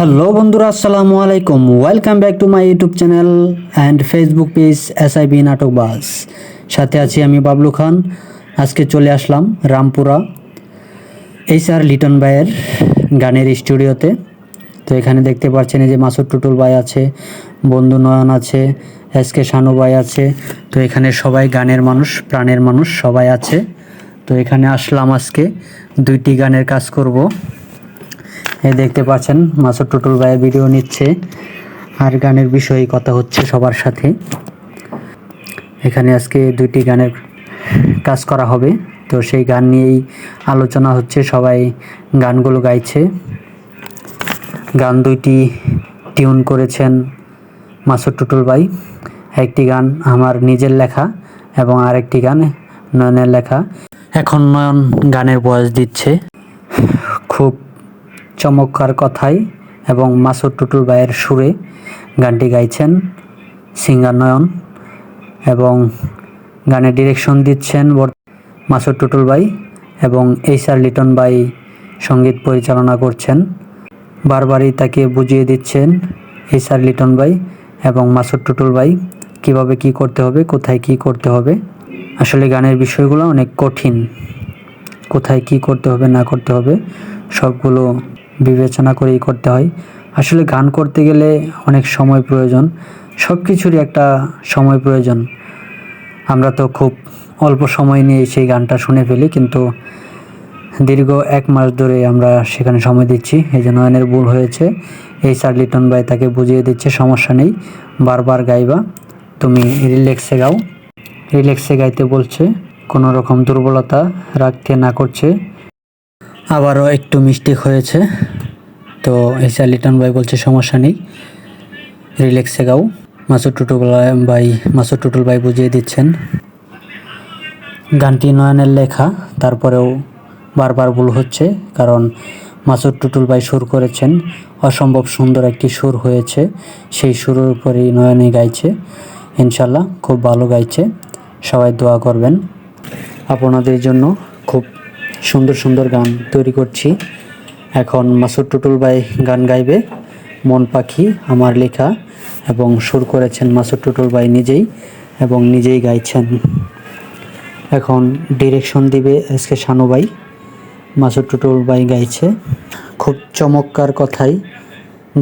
Hello বন্ধুরা, আসসালামু আলাইকুম। Welcome back to my YouTube channel and Facebook page S I B নাটক বাস সাথে আছি আমি বাবলু খান। আজকে চলে আসলাম রামপুরা। এই স্যার লিটন ভাইয়ের গানের স্টুডিওতে। তো এখানে দেখতে পাচ্ছেন এই যে মাসুদ টুটুল ভাই আছে, বন্ধু নয়ন আছে, এস কে শানু ভাই আছে। তো এখানে সবাই গানের মানুষ, প্রাণের মানুষ সবাই আছে। তো এখানে আসলাম আজকে। দুইটি গানের কাজ করব। এই দেখতে পাচ্ছেন, মাসুদ টুটুল ভাই ভিডিও নিচ্ছে। আর গানের বিষয়ে কথা হচ্ছে সবার সাথে। এখানে আজকে দুইটি গানের কাজ করা হবে। তো সেই গান নিয়েই আলোচনা হচ্ছে, সবাই গানগুলো গাইছে। গান দুইটি টিউন করেছেন মাসুদ টুটুল ভাই। একটি গান আমার নিজের লেখা এবং আরেকটি গান নয়নের লেখা। এখন নয়ন গানের বয়স দিচ্ছে। খুব চমৎকার কথায় এবং মাসুদ টুটুল ভাইয়ের সুরে গানটি গাইছেন সিঙ্গার নয়ন এবং গানের ডিরেকশন দিচ্ছেন মাসুদ টুটুল ভাই এবং এইচ আর লিটন ভাই সংগীত পরিচালনা করছেন। বারবারই তাকে বুঝিয়ে দিচ্ছেন এইচ আর লিটন ভাই এবং মাসুদ টুটুল ভাই কীভাবে কি করতে হবে, কোথায় কি করতে হবে। আসলে গানের বিষয়গুলো অনেক কঠিন। কোথায় কি করতে হবে, না করতে হবে, সবগুলো বিবেচনা করেই করতে হয়। আসলে গান করতে গেলে অনেক সময় প্রয়োজন। সব কিছুরই একটা সময় প্রয়োজন। আমরা তো খুব অল্প সময় নিয়ে সেই গানটা শুনে ফেলি, কিন্তু দীর্ঘ এক মাস ধরে আমরা সেখানে সময় দিচ্ছি। এই যে নয়নের ভুল হয়েছে, এই লিটন ভাই তাকে বুঝিয়ে দিচ্ছে, সমস্যা নেই, বারবার গাইবা। তুমি রিল্যাক্সে গাও। রিল্যাক্সে গাইতে বলছে, কোনো রকম দুর্বলতা রাখতে না করছে। আবারও একটু মিস্টেক হয়েছে। তো স্যার লিটন ভাই বলছে, সমস্যা নেই। রিল্যাক্সে গাও। মাসুদ টুটুল ভাই মাসুদ টুটুল ভাই বুঝিয়ে দিচ্ছেন। গানটি নয়নের লেখা, তারপরেও বারবার ভুল হচ্ছে, কারণ মাসুদ টুটুল ভাই সুর করেছেন। অসম্ভব সুন্দর একটি সুর হয়েছে। সেই সুরের উপরেই নয়নে গাইছে। ইনশাল্লাহ খুব ভালো গাইছে। সবাই দোয়া করবেন। আপনাদের জন্য খুব সুন্দর সুন্দর গান তৈরি করছি। এখন মাসুর টুটুল ভাই গান গাইবে, মন পাখি আমার লেখা, এবং সুর করেছেন মাসুর টুটুল ভাই নিজেই, এবং নিজেই গাইছেন। এখন ডিরেকশন দিবে এস কে শানু ভাই। মাসুদ টুটুল ভাই গাইছে। খুব চমৎকার কথাই,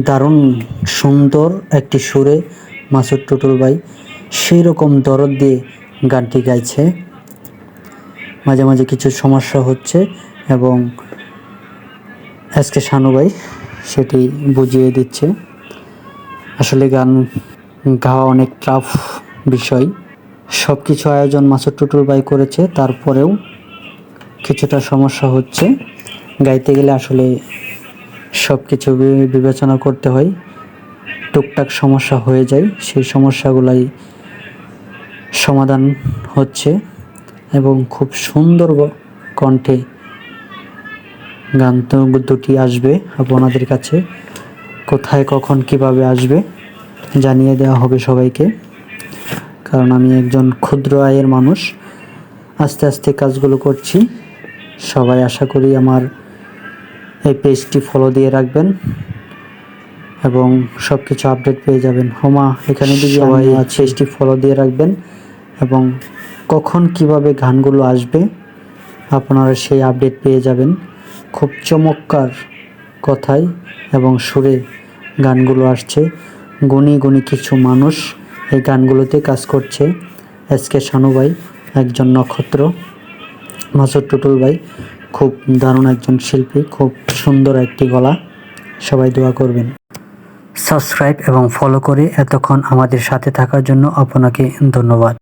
দারুণ সুন্দর একটি সুরে মাসুর টুটুল ভাই সেই রকম দরদ দিয়ে গানটি গাইছে। মাঝে মাঝে কিছু সমস্যা হচ্ছে এবং আজকে শানু ভাই সেটি বুঝিয়ে দিচ্ছে। আসলে গান, গাওয়া অনেক টাফ বিষয়। সব কিছু আয়োজন মাসুদ টুটুল বাই করেছে, তারপরেও কিছুটা সমস্যা হচ্ছে। গাইতে গেলে আসলে সব কিছু বিবেচনা করতে হয়। টুকটাক সমস্যা হয়ে যায়, সেই সমস্যাগুলাই সমাধান হচ্ছে। এবং খুব সুন্দর কণ্ঠে গান দুটি আসবে আপনাদের কাছে। কোথায় কখন কীভাবে আসবে জানিয়ে দেওয়া হবে সবাইকে। কারণ আমি একজন ক্ষুদ্র আয়ের মানুষ। আস্তে আস্তে কাজগুলো করছি। সবাই আশা করি আমার এই পেজটি ফলো দিয়ে রাখবেন এবং সব কিছু আপডেট পেয়ে যাবেন। হোমা এখানে সবাই পেজটি ফলো দিয়ে রাখবেন এবং কখন কীভাবে গানগুলো আসবে, আপনারা সেই আপডেট পেয়ে যাবেন। খুব চমৎকার কথায় এবং সুরে গানগুলো আসছে। গুণী গুণী কিছু মানুষ এই গানগুলোতে কাজ করছে। এস কে শানু ভাই, একজন নক্ষত্র। মাসুদ টুটুল ভাই, খুব দারুণ একজন শিল্পী, খুব সুন্দর একটি গলা। সবাই দোয়া করবেন। সাবস্ক্রাইব এবং ফলো করে এতক্ষণ আমাদের সাথে থাকার জন্য আপনাকে ধন্যবাদ।